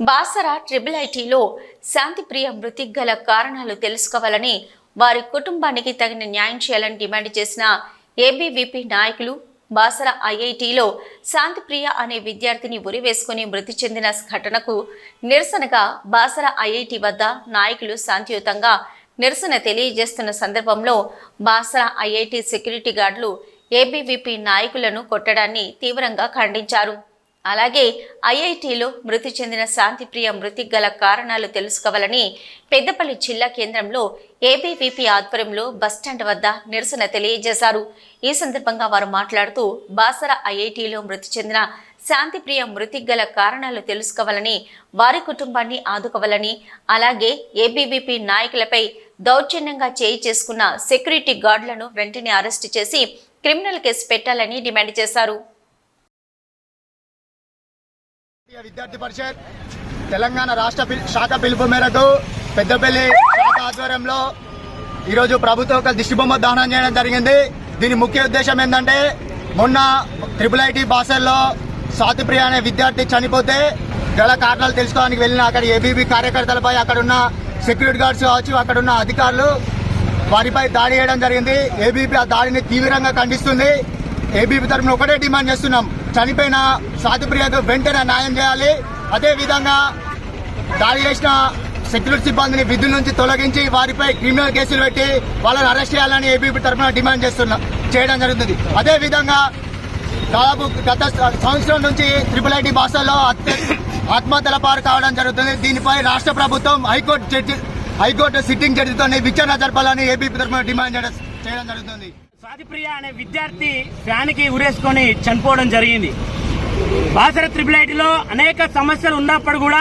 Basara triple ఐటీలో శాంతిప్రియ మృతి గల కారణాలు తెలుసుకోవాలని వారి కుటుంబానికి తగిన న్యాయం చేయాలని డిమాండ్ చేసిన ఏబీవీపీ నాయకులు బాసర ఐఐటిలో శాంతిప్రియ అనే విద్యార్థిని ఉరివేసుకుని మృతి చెందిన ఘటనకు నిరసనగా బాసర ఐఐటి వద్ద నాయకులు శాంతియుతంగా నిరసన తెలియజేస్తున్న సందర్భంలో బాసర ఐఐటి సెక్యూరిటీ గార్డులు ఏబీవీపీ నాయకులను కొట్టడాన్ని తీవ్రంగా ఖండించారు. అలాగే ఐఐటిలో మృతి చెందిన శాంతిప్రియ మృతికి గల కారణాలు తెలుసుకోవాలని పెద్దపల్లి జిల్లా కేంద్రంలో ఏబీవీపీ ఆధ్వర్యంలో బస్టాండ్ వద్ద నిరసన తెలియజేశారు. ఈ సందర్భంగా వారు మాట్లాడుతూ బాసర ఐఐటిలో మృతి చెందిన శాంతిప్రియ మృతికి గల కారణాలు తెలుసుకోవాలని వారి కుటుంబాన్ని ఆదుకోవాలని అలాగే ఏబీవీపీ నాయకులపై దౌర్జన్యంగా చేయి చేసుకున్న సెక్యూరిటీ గార్డులను వెంటనే అరెస్టు చేసి క్రిమినల్ కేసు పెట్టాలని డిమాండ్ చేశారు. విద్యార్థి పరిషత్ తెలంగాణ రాష్ట్ర పిల్- శాఖ పిలుపు మేరకు పెద్దపల్లి శాఖ ఆధ్వర్యంలో ఈరోజు ప్రభుత్వం ఒక దిష్టిబొమ్మ దానం చేయడం జరిగింది. దీని ముఖ్య ఉద్దేశం ఏంటంటే మొన్న ట్రిపుల్ ఐటీ బాసల్లో స్వాతిప్రియ అనే విద్యార్థి చనిపోతే గల కారణాలు తెలుసుకోవడానికి వెళ్ళిన అక్కడ ఏబీబీ కార్యకర్తలపై అక్కడ ఉన్న సెక్యూరిటీ గార్డ్స్ కావచ్చు అక్కడ ఉన్న అధికారులు వారిపై దాడి చేయడం జరిగింది. ఏబీపీ ఆ దాడిని తీవ్రంగా ఖండిస్తుంది. ఏబీపీ తరఫున ఒకటే డిమాండ్ చేస్తున్నాం. చనిపోయిన సాధుప్రియకు వెంటనే న్యాయం చేయాలి. అదేవిధంగా దాడి చేసిన సెక్యూరిటీ సిబ్బందిని విధుల నుంచి తొలగించి వారిపై క్రిమినల్ కేసులు పెట్టి వాళ్ళని అరెస్ట్ చేయాలని ఏబీపీ తరఫున డిమాండ్ చేస్తున్నా చేయడం జరుగుతుంది. అదేవిధంగా దాదాపు గత సంవత్సరం నుంచి త్రిపుల్ ఐటీ భాషల్లో ఆత్మహత్యల పాలు కావడం జరుగుతుంది. దీనిపై రాష్ట్ర ప్రభుత్వం high court judge high court sitting జడ్జితో విచారణ జరపాలని ఏబీపీ తరఫున డిమాండ్ చేయడం జరుగుతుంది. స్వాతిప్రియ అనే విద్యార్థి ఫ్యాన్కి ఉరేసుకొని చనిపోవడం జరిగింది. బాసర త్రిపుల్ ఐటీలో అనేక సమస్యలు ఉన్నప్పుడు కూడా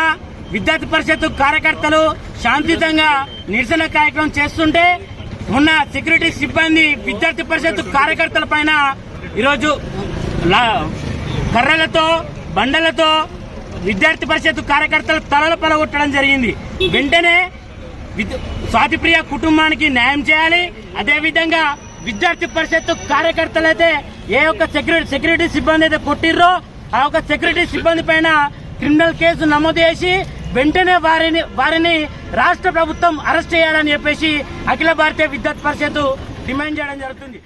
విద్యార్థి పరిషత్ కార్యకర్తలు శాంతియుతంగా నిరసన కార్యక్రమం చేస్తుంటే ఉన్న సెక్యూరిటీ సిబ్బంది విద్యార్థి పరిషత్ కార్యకర్తల పైన ఈరోజు కర్రలతో బండలతో విద్యార్థి పరిషత్ కార్యకర్తల తలలు పలగొట్టడం జరిగింది. వెంటనే విద్య- స్వాతిప్రియ కుటుంబానికి న్యాయం చేయాలి. అదేవిధంగా విద్యార్థి పరిషత్ కార్యకర్తలు అయితే ఏ ఒక్క సెక్యూరిటీ సెక్యూరిటీ సిబ్బంది అయితే కొట్టిర్రో ఆ యొక్క సెక్యూరిటీ సిబ్బంది పైన క్రిమినల్ కేసు నమోదు చేసి వెంటనే వారిని వారిని రాష్ట్ర ప్రభుత్వం అరెస్ట్ చేయాలని చెప్పేసి అఖిల భారతీయ విద్యార్థి పరిషత్ డిమాండ్ చేయడం జరుగుతుంది.